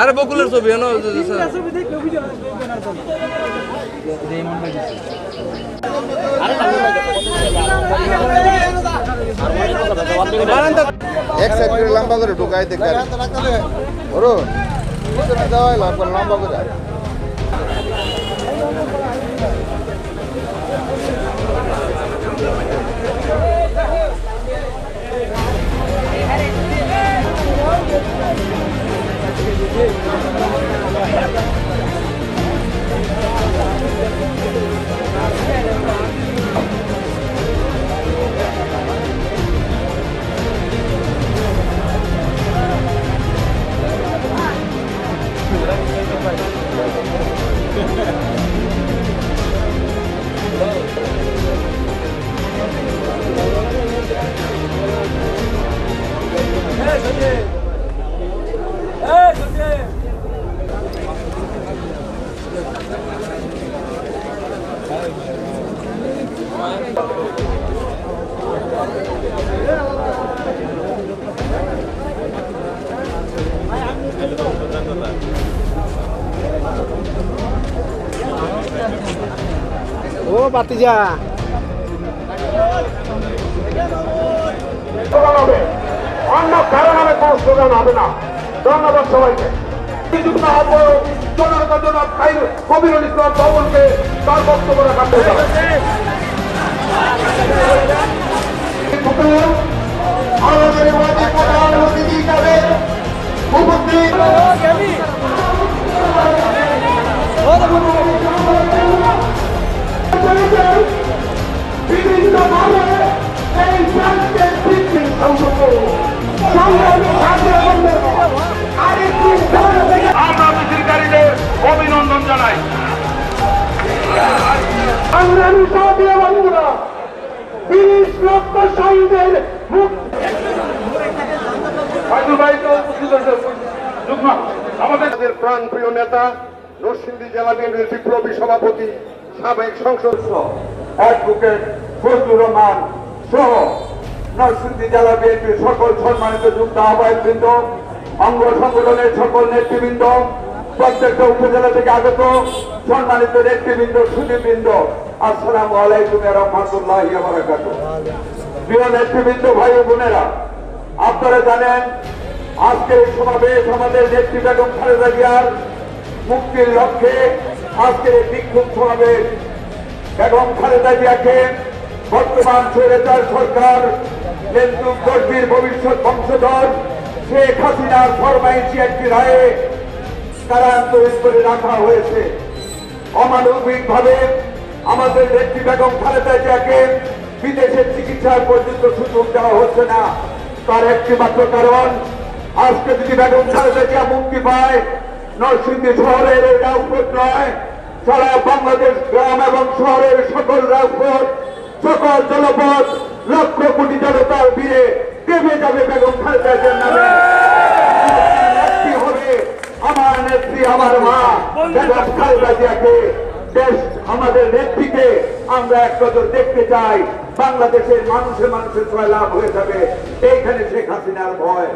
আরে বকুলের ছবি এনো এক সাইড করে লম্বা করে ঢুকাই দেখ ওরো লম্বা করে। ও বাতিজা কোনো স্লোগান হবে না। ধন্যবাদ সবাইকে। যুগ্ম আহ্বায়ক জনতা জনাব খাইর কবিরুল তার বক্তব্য উপস্থিত বন্ধুরা তিরিশ লক্ষ শহীদের আমাদের প্রাণ প্রিয় নেতা নরসিংদী জেলা বিএনপির বিপ্লবী সভাপতি সাবেক সংসদ অ্যাডভোকেট ফজলুর রহমান সহ নরসিংদী জেলা বিএনপির সকল সম্মানিত যুক্ত আহ্বায়কবৃন্দ অঙ্গ সংগঠনের সকল নেতৃবৃন্দ প্রত্যেকটা উপজেলা থেকে আগত সম্মানিত নেতৃবৃন্দ সুদীবৃন্দ আসসালামু আলাইকুম রহমতুল্লাহ বারাকাত প্রিয় নেতৃবৃন্দ, ভাই বোনেরা, আপনারা জানেন, আজকের সমাবেশ আমাদের নেত্রী বেগম খালেদা জিয়ার মুক্তির লক্ষ্যে আজকের বিক্ষোভ সমাবেশ। বেগম খালেদা জিয়াকে বর্তমান স্বৈরাচার সরকার কিন্তু গর্বির ভবিষ্যৎ বংশধর শেখ হাসিনার ফরমাইশি একটি রায়ে কারান্তরিত করে রাখা হয়েছে। অমানবিক ভাবে আমাদের নেত্রী বেগম খালেদা জিয়াকে বিদেশে চিকিৎসার পর্যন্ত সুযোগ দেওয়া হচ্ছে না। তার একটি মাত্র কারণ, আজকে যদি বেগম খালেদা জিয়া মুক্তি পায়, নরসিংদী শহরের এই নয়, সারা বাংলাদেশ গ্রাম এবং শহরের সকল রাজপথ, সকল জলপথ লক্ষ কোটি জনতার ভিড়ে কেঁপে যাবে বেগম খালেদা জিয়ার নামে। আমার নেত্রী, আমার মা, বেগম খালেদা জিয়াকে দেশ আমাদের নেত্রীকে আমরা এক নজর দেখতে চাই। বাংলাদেশের মানুষের মানুষের ছয় লাভ হয়ে যাবে। এইখানে শেখ হাসিনার ভয়।